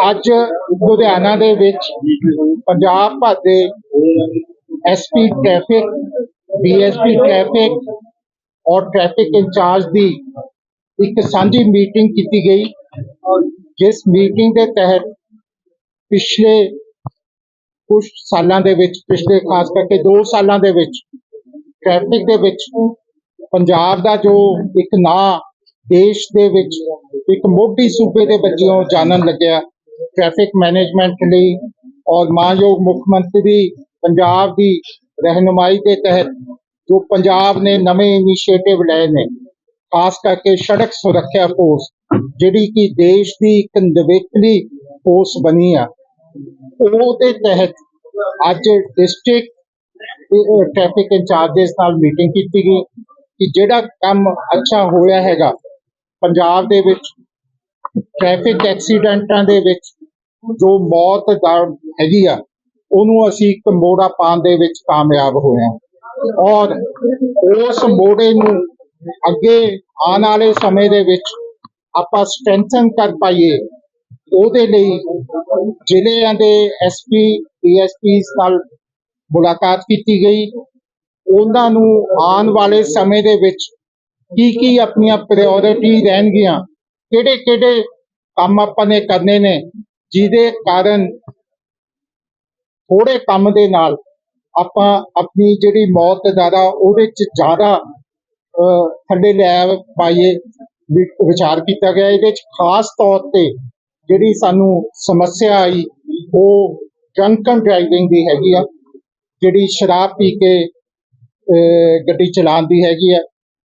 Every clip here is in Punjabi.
ਅੱਜ ਲੁਧਿਆਣਾ ਦੇ ਵਿੱਚ ਪੰਜਾਬ ਭਰ ਦੇ ਐਸਪੀ ਟ੍ਰੈਫਿਕ ਡੀਐਸਪੀ ਟ੍ਰੈਫਿਕ ਔਰ ਟ੍ਰੈਫਿਕ ਇੰਚਾਰਜ ਦੀ ਇੱਕ ਸਾਂਝੀ ਮੀਟਿੰਗ ਕੀਤੀ ਗਈ, ਜਿਸ ਮੀਟਿੰਗ ਦੇ ਤਹਿਤ ਪਿਛਲੇ ਕੁਝ ਸਾਲਾਂ ਦੇ ਵਿੱਚ, ਪਿਛਲੇ ਖਾਸ ਕਰਕੇ 2 ਸਾਲਾਂ ਦੇ ਵਿੱਚ ਟ੍ਰੈਫਿਕ ਦੇ ਵਿੱਚ ਪੰਜਾਬ ਦਾ ਜੋ ਇੱਕ ਨਾਂ ਦੇਸ਼ ਦੇ ਵਿੱਚ ਇੱਕ ਮੋਢੀ ਸੂਬੇ ਦੇ ਵਜੋਂ ਜਾਣਨ ਲੱਗਿਆ ਟ੍ਰੈਫਿਕ ਮੈਨੇਜਮੈਂਟ ਲਈ ਔਰ ਮਾਨਯੋਗ ਮੁੱਖ ਮੰਤਰੀ ਪੰਜਾਬ ਦੀ ਰਹਿਨੁਮਾਈ ਦੇ ਤਹਿਤ ਜੋ ਪੰਜਾਬ ਨੇ ਨਵੇਂ ਇਨੀਸ਼ੀਏਟਿਵ ਲਏ ਨੇ ਖਾਸ ਕਰਕੇ ਸੜਕ ਸੁਰੱਖਿਆ ਫੋਰਸ ਜਿਹੜੀ ਕਿ ਦੇਸ਼ ਦੀ ਇੱਕ ਨਵੇਕਲੀ ਫੋਰਸ ਬਣੀ ਆ ਉਹਦੇ ਤਹਿਤ ਅੱਜ ਡਿਸਟ੍ਰਿਕਟ ਟ੍ਰੈਫਿਕ ਇੰਚਾਰਜਸ ਨਾਲ ਮੀਟਿੰਗ ਕੀਤੀ ਗਈ ਕਿ ਜਿਹੜਾ ਕੰਮ ਅੱਛਾ ਹੋਇਆ ਹੈਗਾ ਪੰਜਾਬ ਦੇ ਵਿੱਚ ਟ੍ਰੈਫਿਕ ਐਕਸੀਡੈਂਟਾਂ ਦੇ ਵਿੱਚ ਜੋ ਮੌਤ ਦਰ ਹੈਗੀ ਆ, ਉਹਨੂੰ ਅਸੀਂ ਇੱਕ ਮੋੜਾ ਪਾਉਣ ਦੇ ਵਿੱਚ ਕਾਮਯਾਬ ਹੋਏ ਹਾਂ। ਔਰ ਉਸ ਮੋੜੇ ਨੂੰ ਅੱਗੇ ਆਉਣ ਵਾਲੇ ਸਮੇਂ ਦੇ ਵਿੱਚ ਆਪਾਂ ਸਟਰੈਂਥਨ ਕਰ ਪਾਈਏ, ਉਹਦੇ ਲਈ ਜ਼ਿਲ੍ਹਿਆਂ ਦੇ ਐਸਪੀ ਡੀਐਸਪੀ ਨਾਲ ਮੁਲਾਕਾਤ ਕੀਤੀ ਗਈ। ਉਹਨਾਂ ਨੂੰ ਆਉਣ ਵਾਲੇ ਸਮੇਂ ਦੇ ਵਿੱਚ ਕੀ ਕੀ ਆਪਣੀਆਂ ਪ੍ਰਾਇੋਰਟੀ ਰਹਿਣਗੀਆਂ? ਕਿਹੜੇ ਕਿਹੜੇ ਕੰਮ ਆਪਾਂ ਨੇ ਕਰਨੇ ਨੇ ਜਿਹਦੇ ਕਾਰਨ ਥੋੜੇ ਕੰਮ ਦੇ ਨਾਲ ਆਪਾਂ ਆਪਣੀ ਜਿਹੜੀ ਮੌਤ ਦਰ ਉਹਦੇ ਚ ਜ਼ਿਆਦਾ ਅਹ, ਥੱਲੇ ਲੈ ਪਾਈਏ ਵਿਚਾਰ ਕੀਤਾ ਗਿਆ। ਇਹਦੇ ਚ ਖਾਸ ਤੌਰ ਤੇ ਜਿਹੜੀ ਸਾਨੂੰ ਸਮੱਸਿਆ ਆਈ ਉਹ ਡਰੰਕਨ ਡਰਾਈਵਿੰਗ ਦੀ ਹੈਗੀ ਆ ਜਿਹੜੀ ਸ਼ਰਾਬ ਪੀ ਕੇ ਅਹ, ਗੱਡੀ ਚਲਾਉਣ ਦੀ ਹੈਗੀ ਆ।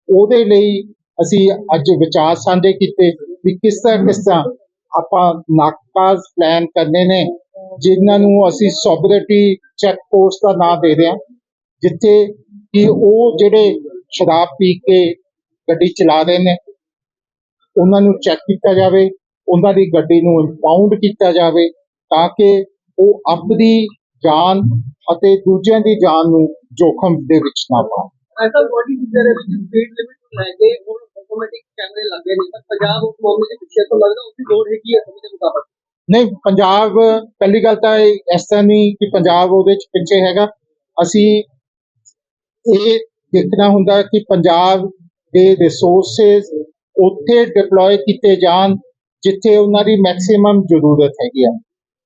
ਉਹਦੇ ਲਈ ਅਸੀਂ ਅੱਜ ਵਿਚਾਰ ਸਾਂਝੇ ਕੀਤੇ ਵੀ ਕਿਸ ਤਰ੍ਹਾਂ ਕਿਸ ਤਰ੍ਹਾਂ ਆਪਾਂ ਨਾਕਾਜ਼ ਪਲਾਨ ਕਰਨੇ ਨੇ, ਜਿਨ੍ਹਾਂ ਨੂੰ ਅਸੀਂ ਸੋਬਰਿਟੀ ਚੈੱਕ ਪੋਸਟ ਦਾ ਨਾਮ ਦੇ ਰਹੇ ਹਾਂ, ਜਿੱਥੇ ਕਿ ਉਹ ਜਿਹੜੇ ਸ਼ਰਾਬ ਪੀ ਕੇ ਗੱਡੀ ਚਲਾ ਰਹੇ ਨੇ, ਉਹਨਾਂ ਨੂੰ ਚੈੱਕ ਕੀਤਾ ਜਾਵੇ, ਉਹਨਾਂ ਦੀ ਗੱਡੀ ਨੂੰ ਇੰਪਾਊਂਡ ਕੀਤਾ ਜਾਵੇ, ਤਾਂ ਕਿ ਉਹ ਆਪਣੀ ਜਾਨ ਅਤੇ ਦੂਜਿਆਂ ਦੀ ਜਾਨ ਨੂੰ ਜੋਖਮ ਦੇ ਵਿੱਚ ਨਾ ਪਾਉਣ। ਐਸਾ ਬੋਡੀ ਜਿਹੜੇ ਵਿੱਚ ਸਪੀਡ ਲਿਮਿਟ ਨੂੰ ਲੈ ਕੇ ਹੁਣ ਆਟੋਮੈਟਿਕ ਕੈਮਰੇ ਲੱਗੇ ਨੇ ਪਰ ਪੰਜਾਬ ਉਸ ਮਾਮਲੇ ਦੇ ਪਿੱਛੇ ਤੋਂ ਲੱਗਦਾ ਉਸ ਲੋੜ ਹੈਗੀ ਹੈ ਸਮੇਂ ਦੇ ਮੁਤਾਬਕ? ਨਹੀਂ ਪੰਜਾਬ ਪਹਿਲੀ ਗੱਲ ਤਾਂ ਇਸ ਤਰ੍ਹਾਂ ਨਹੀਂ ਕਿ ਪੰਜਾਬ ਉਹਦੇ ਚ ਪਿੱਛੇ ਹੈਗਾ। ਅਸੀਂ ਇਹ ਦੇਖਣਾ ਹੁੰਦਾ ਕਿ ਪੰਜਾਬ ਦੇ ਰਿਸੋਰਸਸ ਉੱਥੇ ਡਿਪਲੋਏ ਕੀਤੇ ਜਾਣ ਜਿੱਥੇ ਉਹਨਾਂ ਦੀ ਮੈਕਸਿਮਮ ਜ਼ਰੂਰਤ ਹੈਗੀ ਆ।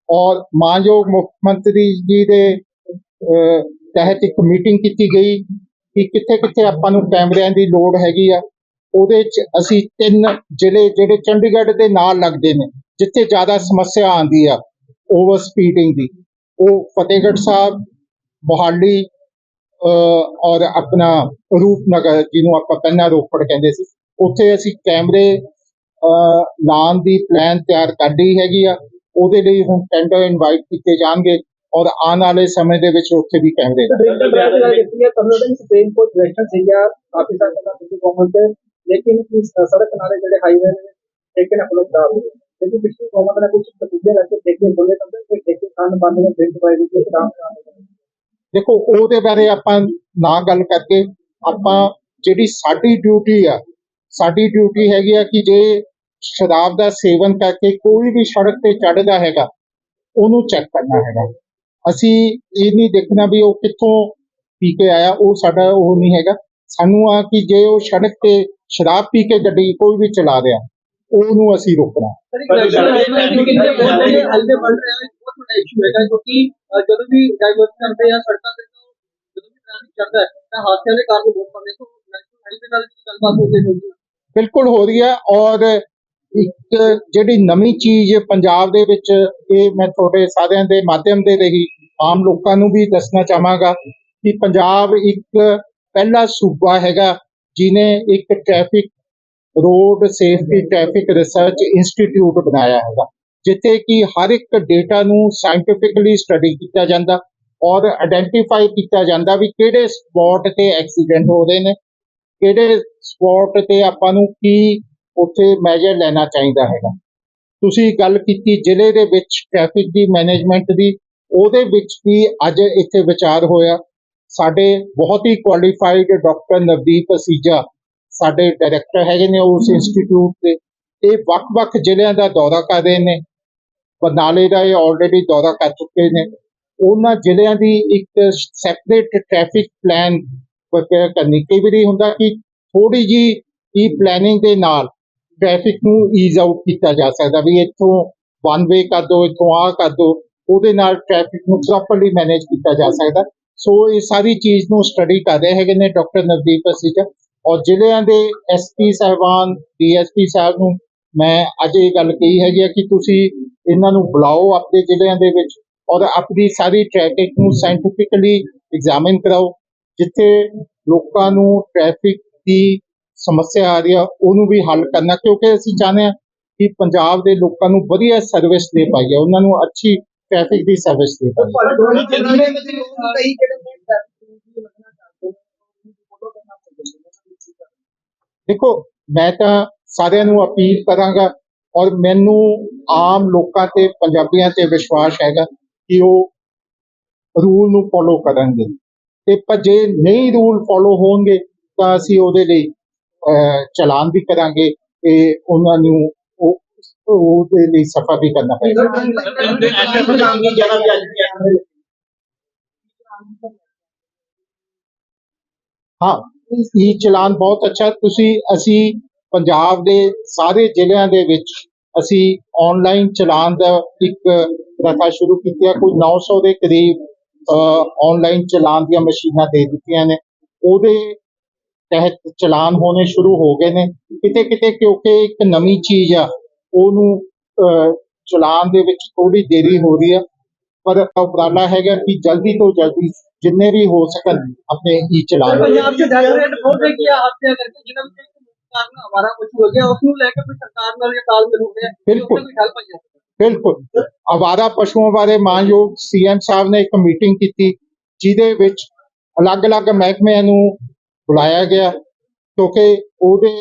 ਔਰ ਮਾਨਯੋਗ ਮੁੱਖ ਮੰਤਰੀ ਜੀ ਦੇ ਅਹ, ਤਹਿਤ ਇੱਕ ਮੀਟਿੰਗ ਕੀਤੀ ਗਈ। ਕਿ ਕਿੱਥੇ ਕਿੱਥੇ ਆਪਾਂ ਨੂੰ ਕੈਮਰਿਆਂ ਦੀ ਲੋੜ ਹੈਗੀ ਆ, ਉਹਦੇ ਚ ਅਸੀਂ ਤਿੰਨ ਜ਼ਿਲ੍ਹੇ ਜਿਹੜੇ ਚੰਡੀਗੜ੍ਹ ਦੇ ਨਾਲ ਲੱਗਦੇ ਨੇ, ਜਿੱਥੇ ਜ਼ਿਆਦਾ ਸਮੱਸਿਆ ਆਉਂਦੀ ਆ ਓਵਰ ਸਪੀਡਿੰਗ ਦੀ। ਉਹ ਫਤਿਹਗੜ੍ਹ ਸਾਹਿਬ, ਮੋਹਾਲੀ ਔਰ ਆਪਣਾ ਰੂਪਨਗਰ, ਜਿਹਨੂੰ ਆਪਾਂ ਪਹਿਲਾਂ ਰੋਪੜ ਕਹਿੰਦੇ ਸੀ। ਉੱਥੇ ਅਸੀਂ ਕੈਮਰੇ ਲਾਉਣ ਦੀ ਪਲਾਨ ਤਿਆਰ ਕਰ ਲਈ ਹੈਗੀ ਆ। ਉਹਦੇ ਲਈ ਹੁਣ ਟੈਂਡਰ ਇਨਵਾਈਟ ਕੀਤੇ ਜਾਣਗੇ। ਔਰ ਆਉਣ ਵਾਲੇ ਸਮੇਂ ਦੇ ਵਿੱਚ ਉੱਥੇ ਵੀ ਕੈਮਰੇ ਲੱਗਣਗੇ ਲੇਕਿਨ ਸੜਕ ਨਾਲੇ ਜਿਹੜੇ ਹਾਈਵੇ ਨੇ ਲੇਕਿਨ ਆਪਣਾ ਦਾਬ ਕਿਉਂਕਿ ਪਿਛਲੀ ਕੌਮਾਂ ਦਾ ਕੁਝ ਤਬਦੀਲੇ ਰੱਖ ਕੇ ਦੇਖੋ ਉਹਦੇ ਬਾਰੇ ਆਪਾਂ ਨਾ ਗੱਲ ਕਰਕੇ ਆਪਾਂ ਜਿਹੜੀ ਸਾਡੀ ਡਿਊਟੀ ਆ ਸਾਡੀ ਡਿਊਟੀ ਹੈਗੀ ਆ ਕਿ ਜੇ ਸ਼ਰਾਬ ਦਾ ਸੇਵਨ ਕਰਕੇ ਕੋਈ ਵੀ ਸੜਕ ਤੇ ਚੜਦਾ ਹੈਗਾ ਉਹਨੂੰ ਚੈੱਕ ਕਰਨਾ ਹੈਗਾ ਅਸੀਂ ਇਹ ਨਹੀਂ ਦੇਖਣਾ ਵੀ ਉਹ ਕਿੱਥੋਂ ਪੀ ਕੇ ਆਇਆ ਉਹ ਸਾਡਾ ਉਹ ਨਹੀਂ ਹੈਗਾ। ਸਾਨੂੰ ਆ ਕਿ ਜੇ ਉਹ ਸੜਕ ਤੇ ਸ਼ਰਾਬ ਪੀ ਕੇ ਗੱਡੀ ਕੋਈ ਵੀ ਚਲਾ ਰਿਹਾ ਉਹਨੂੰ ਅਸੀਂ ਰੋਕਣਾ। ਹਲਵੇ ਬਣ ਰਿਹਾ ਹੈ ਬਹੁਤ ਵੱਡਾ ਇਸ਼ੂ ਹੈਗਾ ਕਿਉਂਕਿ ਅਹ, ਜਦੋਂ ਵੀ ਡਾਈਵਰਟ ਕਰਦੇ ਆ ਸੜਕਾਂ ਤੇ ਤਾਂ ਜਦੋਂ ਵੀ ਟ੍ਰੈਫਿਕ ਚੱਲਦਾ ਹੈ ਤਾਂ ਹਾਦਸਿਆਂ ਦੇ ਕਾਰਨ ਬਹੁਤ ਪਾਉਂਦੇ ਤੋਂ ਨੈਸ਼ਨਲ ਹਾਈਵੇ ਨਾਲ ਵੀ ਗੱਲਬਾਤ ਹੋ ਗਈ ਹੋਊਗੀ ਬਿਲਕੁਲ ਹੋ ਰਹੀ ਹੈ ਔਰ ਇੱਕ ਜਿਹੜੀ ਨਵੀਂ ਚੀਜ਼ ਪੰਜਾਬ ਦੇ ਵਿੱਚ ਇਹ ਮੈਂ ਤੁਹਾਡੇ ਸਾਰਿਆਂ ਦੇ ਮਾਧਿਅਮ ਦੇ ਰਹੀ ਆਮ ਲੋਕਾਂ ਨੂੰ ਵੀ ਦੱਸਣਾ ਚਾਹਾਂਗਾ ਕਿ ਪੰਜਾਬ ਇੱਕ ਪਹਿਲਾ ਸੂਬਾ ਹੈਗਾ ਜਿਨੇ ਇੱਕ traffic road safety traffic research institute ਬਣਾਇਆ ਹੈਗਾ, ਜਿੱਥੇ ਕਿ ਹਰ ਇੱਕ ਡੇਟਾ ਨੂੰ ਸਾਇੰਟੀਫਿਕਲੀ ਸਟੱਡੀ ਕੀਤਾ ਜਾਂਦਾ ਔਰ ਆਇਡੈਂਟੀਫਾਈ ਕੀਤਾ ਜਾਂਦਾ ਵੀ ਕਿਹੜੇ ਸਪੌਟ ਤੇ ਐਕਸੀਡੈਂਟ ਹੋ ਰਹੇ ਨੇ, ਕਿਹੜੇ ਸਪੌਟ ਤੇ ਆਪਾਂ ਨੂੰ ਕੀ ਉੱਥੇ ਮੈਜਰ ਲੈਣਾ ਚਾਹੀਦਾ ਹੈਗਾ। ਤੁਸੀਂ ਗੱਲ ਕੀਤੀ ਜ਼ਿਲ੍ਹੇ ਦੇ ਵਿੱਚ ਟ੍ਰੈਫਿਕ ਦੀ ਮੈਨੇਜਮੈਂਟ ਦੀ ਉਹਦੇ ਵਿੱਚ ਵੀ ਅੱਜ ਇੱਥੇ ਵਿਚਾਰ ਹੋਇਆ। ਸਾਡੇ ਬਹੁਤ ਹੀ ਕੁਆਲੀਫਾਈਡ ਡਾਕਟਰ ਨਵਦੀਪ ਅਸੀਜਾ ਸਾਡੇ ਡਾਇਰੈਕਟਰ ਹੈਗੇ ਨੇ ਉਸ ਇੰਸਟੀਚਿਊਟ ਦੇ। ਇਹ ਵੱਖ-ਵੱਖ ਜ਼ਿਲ੍ਹਿਆਂ ਦਾ ਦੌਰਾ ਕਰ ਰਹੇ ਨੇ। ਬਰਨਾਲੇ ਦਾ ਇਹ ਆਲਰੇਡੀ ਦੌਰਾ ਕਰ ਚੁੱਕੇ ਨੇ। ਉਹਨਾਂ ਜ਼ਿਲ੍ਹਿਆਂ ਦੀ ਇੱਕ ਸੈਪਰੇਟ ਟ੍ਰੈਫਿਕ ਪਲਾਨ ਪ੍ਰਪੇਅਰ ਕਰਨੀ ਕਈ ਵਾਰੀ ਹੁੰਦਾ ਕਿ ਥੋੜੀ ਜੀ ਹੀ ਪਲੈਨਿੰਗ ਦੇ ਨਾਲ ਟ੍ਰੈਫਿਕ ਨੂੰ ਈਜ਼ ਆਊਟ ਕੀਤਾ ਜਾ ਸਕਦਾ ਵੀ ਇੱਥੋਂ ਵਨ ਵੇ ਕਰ ਦੋ ਇੱਥੋਂ ਆ ਕਰ ਦੋ। ਉਹਦੇ ਨਾਲ ਟ੍ਰੈਫਿਕ ਨੂੰ ਪ੍ਰੋਪਰਲੀ ਮੈਨੇਜ ਕੀਤਾ ਜਾ ਸਕਦਾ। ਸੋ ਇਹ ਸਾਰੀ ਚੀਜ਼ ਨੂੰ ਸਟੱਡੀ ਕਰ ਰਹੇ ਹੈਗੇ ਨੇ ਡਾਕਟਰ ਨਵਦੀਪ ਅਸੀਜਾ ਔਰ ਜ਼ਿਲ੍ਹਿਆਂ ਦੇ ਐਸਪੀ ਸਾਹਿਬਾਨ ਡੀਐਸਪੀ ਸਾਹਿਬ ਨੂੰ ਮੈਂ ਅੱਜ ਇਹ ਗੱਲ ਕਹੀ ਹੈਗੀ ਆ ਕਿ ਤੁਸੀਂ ਇਹਨਾਂ ਨੂੰ ਬੁਲਾਓ ਆਪਣੇ ਜ਼ਿਲ੍ਹਿਆਂ ਦੇ ਵਿੱਚ ਔਰ ਆਪਣੀ ਸਾਰੀ ਟ੍ਰੈਫਿਕ ਨੂੰ ਸਾਇੰਟੀਫਿਕਲੀ ਐਗਜ਼ਾਮਿਨ ਕਰਾਓ। ਜਿੱਥੇ ਲੋਕਾਂ ਨੂੰ ਟ੍ਰੈਫਿਕ ਦੀ ਸਮੱਸਿਆ ਆ ਰਹੀ ਆ, ਉਹਨੂੰ ਵੀ ਹੱਲ ਕਰਨਾ। ਕਿਉਂਕਿ ਅਸੀਂ ਚਾਹੁੰਦੇ ਹਾਂ ਕਿ ਪੰਜਾਬ ਦੇ ਲੋਕਾਂ ਨੂੰ ਵਧੀਆ ਸਰਵਿਸ ਦੇ ਪਾਈਏ। ਉਹਨਾਂ ਨੂੰ ਅੱਛੀ ਟ੍ਰੈਫਿਕ ਦੀ ਸਰਵਿਸ ਦੇ ਦੇਖੋ ਮੈਂ ਤਾਂ ਸਾਰਿਆਂ ਨੂੰ ਅਪੀਲ ਕਰਾਂਗਾ ਔਰ ਮੈਨੂੰ ਆਮ ਲੋਕਾਂ ਤੇ ਪੰਜਾਬੀਆਂ ਤੇ ਵਿਸ਼ਵਾਸ ਹੈਗਾ ਕਿ ਉਹ ਰੂਲ ਨੂੰ ਫੋਲੋ ਕਰਨਗੇ। ਤੇ ਪਰ ਜੇ ਨਹੀਂ ਰੂਲ ਫੋਲੋ ਹੋਣਗੇ ਤਾਂ ਅਸੀਂ ਉਹਦੇ ਲਈ ਅਹ, ਚਲਾਨ ਵੀ ਕਰਾਂਗੇ ਤੇ ਉਹਨਾਂ ਨੂੰ ਉਹ ਉਹਦੇ ਲਈ ਸਫਾ ਵੀ ਕਰਨਾ ਪਏਗਾ। ਹਾਂ ਇਹ ਚਲਾਨ ਬਹੁਤ ਅੱਛਾ। ਤੁਸੀਂ ਅਸੀਂ ਪੰਜਾਬ ਦੇ ਸਾਰੇ ਜ਼ਿਲ੍ਹਿਆਂ ਦੇ ਵਿੱਚ ਅਸੀਂ ਆਨਲਾਈਨ ਚਲਾਨ ਦਾ ਇੱਕ ਪ੍ਰਥਾ ਸ਼ੁਰੂ ਕੀਤੀ ਹੈ ਕੋਈ 900 ਦੇ ਕਰੀਬ ਆਨਲਾਈਨ ਚਲਾਨ ਦੀਆਂ ਮਸ਼ੀਨਾਂ ਦੇ ਦਿੱਤੀਆਂ ਨੇ। ਉਹਦੇ ਤਹਿਤ ਚਲਾਨ ਹੋਣੇ ਸ਼ੁਰੂ ਹੋ ਗਏ ਨੇ। ਕਿਤੇ ਕਿਤੇ ਕਿਉਂਕਿ ਇੱਕ ਨਵੀਂ ਚੀਜ਼ ਆ ਉਹਨੂੰ ਚਲਾਨ ਦੇ ਵਿੱਚ ਥੋੜੀ ਦੇਰੀ ਹੋ ਰਹੀ ਆ ਪਰ ਉਪਰਾਲਾ ਹੈਗਾ ਕਿ ਜਲਦੀ ਤੋਂ ਜਲਦੀ ਜਿੰਨੇ ਵੀ ਹੋ ਸਕਣ ਆਪਣੇ ਈ ਚਲਾਨ ਪੰਜਾਬ ਚ ਡਾਇਰੈਕਟ ਰਿਪੋਰਟ ਹੈ ਕਿ ਹੱਤਿਆ ਕਰਕੇ ਜਿਹਨਾਂ ਵਿੱਚ ਕਾਰਨ ਹਮਾਰਾ ਕੁਝ ਹੋ ਗਿਆ ਉਸ ਨੂੰ ਲੈ ਕੇ ਸਰਕਾਰ ਨਾਲ ਇਹ ਤਾਲਮੇਲ ਹੋ ਗਿਆ ਬਿਲਕੁਲ। ਬਿਲਕੁਲ। ਆਵਾਰਾ ਪਸ਼ੂਆਂ ਬਾਰੇ ਮਾਨਯੋਗ ਸੀਐਮ ਸਾਹਿਬ ਨੇ ਇੱਕ ਮੀਟਿੰਗ ਕੀਤੀ ਜਿਹਦੇ ਵਿੱਚ ਅਲੱਗ-ਅਲੱਗ ਮਹਿਕਮਿਆਂ ਨੂੰ ਬੁਲਾਇਆ ਗਿਆ ਕਿਉਂਕਿ ਉਹਦੇ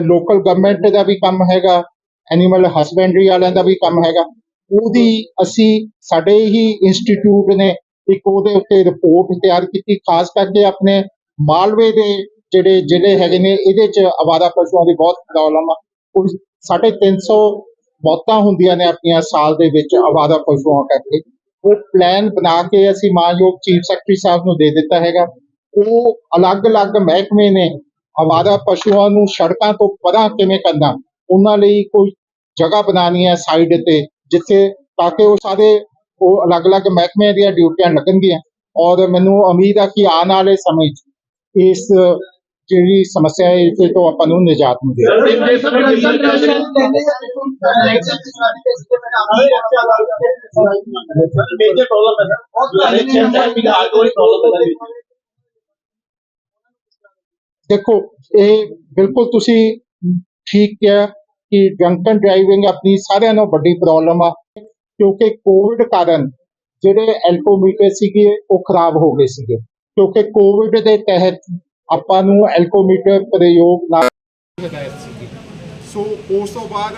ਲੋਕਲ ਗਵਰਨਮੈਂਟ ਦਾ ਵੀ ਕੰਮ ਹੈਗਾ। ਐਨੀਮਲ ਹਸਬੈਂਡਰੀ ਵਾਲਿਆਂ ਦਾ ਵੀ ਕੰਮ ਹੈਗਾ। ਉਹਦੀ ਅਸੀਂ, ਸਾਡੇ ਹੀ ਇੰਸਟੀਚਿਊਟ ਨੇ ਇੱਕ ਉਹਦੇ ਉੱਤੇ ਰਿਪੋਰਟ ਤਿਆਰ ਕੀਤੀ, ਖਾਸ ਕਰਕੇ ਆਪਣੇ ਮਾਲਵੇ ਦੇ ਜਿਹੜੇ ਜ਼ਿਲ੍ਹੇ ਹੈਗੇ ਨੇ, ਇਹਦੇ ਚ ਆਵਾਰਾ ਪਸ਼ੂਆਂ ਦੀ ਬਹੁਤ ਪ੍ਰੋਬਲਮ ਆ। ਕੋਈ 350 ਮੌਤਾਂ ਹੁੰਦੀਆਂ ਨੇ ਆਪਣੀਆਂ ਸਾਲ ਦੇ ਵਿੱਚ ਆਵਾਰਾ ਪਸ਼ੂਆਂ ਕਰਕੇ। ਉਹ ਪਲਾਨ ਬਣਾ ਕੇ ਅਸੀਂ ਮਾਨਯੋਗ ਚੀਫ ਸੈਕਟਰੀ ਸਾਹਿਬ ਨੂੰ ਦੇ ਦਿੱਤਾ ਹੈਗਾ। ਉਹ ਅਲੱਗ-ਅਲੱਗ ਮਹਿਕਮੇ ਨੇ ਆਵਾਰਾ ਪਸ਼ੂਆਂ ਨੂੰ ਸੜਕਾਂ ਤੋਂ ਪਰਾਂ ਕਿਵੇਂ ਕਰਨਾ ਉਹਨਾਂ ਲਈ ਕੋਈ ਜਗ੍ਹਾ ਬਣਾਣੀ ਹੈ ਸਾਈਡ ਤੇ ਜਿੱਥੇ ਤਾਂ ਕਿ ਉਹ ਸਾਰੇ ਉਹ ਅਲੱਗ-ਅਲੱਗ ਮਹਿਕਮੇ ਦੀਆਂ ਡਿਊਟੀਆਂ ਲੱਗਣਗੀਆਂ ਔਰ ਮੈਨੂੰ ਉਮੀਦ ਹੈ ਕਿ ਆਉਣ ਵਾਲੇ ਸਮੇਂ 'ਚ ਇਸ ਜਿਹੜੀ ਸਮੱਸਿਆ ਹੈ ਇਸ ਤੋਂ ਆਪਾਂ ਨੂੰ ਨਿਜਾਤ ਮਿਲੇ ਦੇਖੋ ਇਹ ਬਿਲਕੁਲ ਤੁਸੀਂ ਠੀਕ ਕਿਹਾ ਕਿ ਡਰੰਕਨ ਡਰਾਈਵਿੰਗ ਆਪਣੀ ਸਾਰਿਆਂ ਨਾਲੋਂ ਵੱਡੀ ਪ੍ਰੋਬਲਮ ਆ, ਕਿਉਂਕਿ ਕੋਵਿਡ ਕਾਰਨ ਜਿਹੜੇ ਐਲਕੋਮੀਟਰ ਸੀਗੇ, ਉਹ ਖਰਾਬ ਹੋ ਗਏ ਸੀਗੇ। ਕਿਉਂਕਿ ਕੋਵਿਡ ਦੇ ਤਹਿਤ ਆਪਾਂ ਨੂੰ ਐਲਕੋਮੀਟਰ ਪ੍ਰਯੋਗ ਨਾਲ ਹਦਾਇਤ ਸੀਗੀ ਸੋ ਉਸ ਤੋਂ ਬਾਅਦ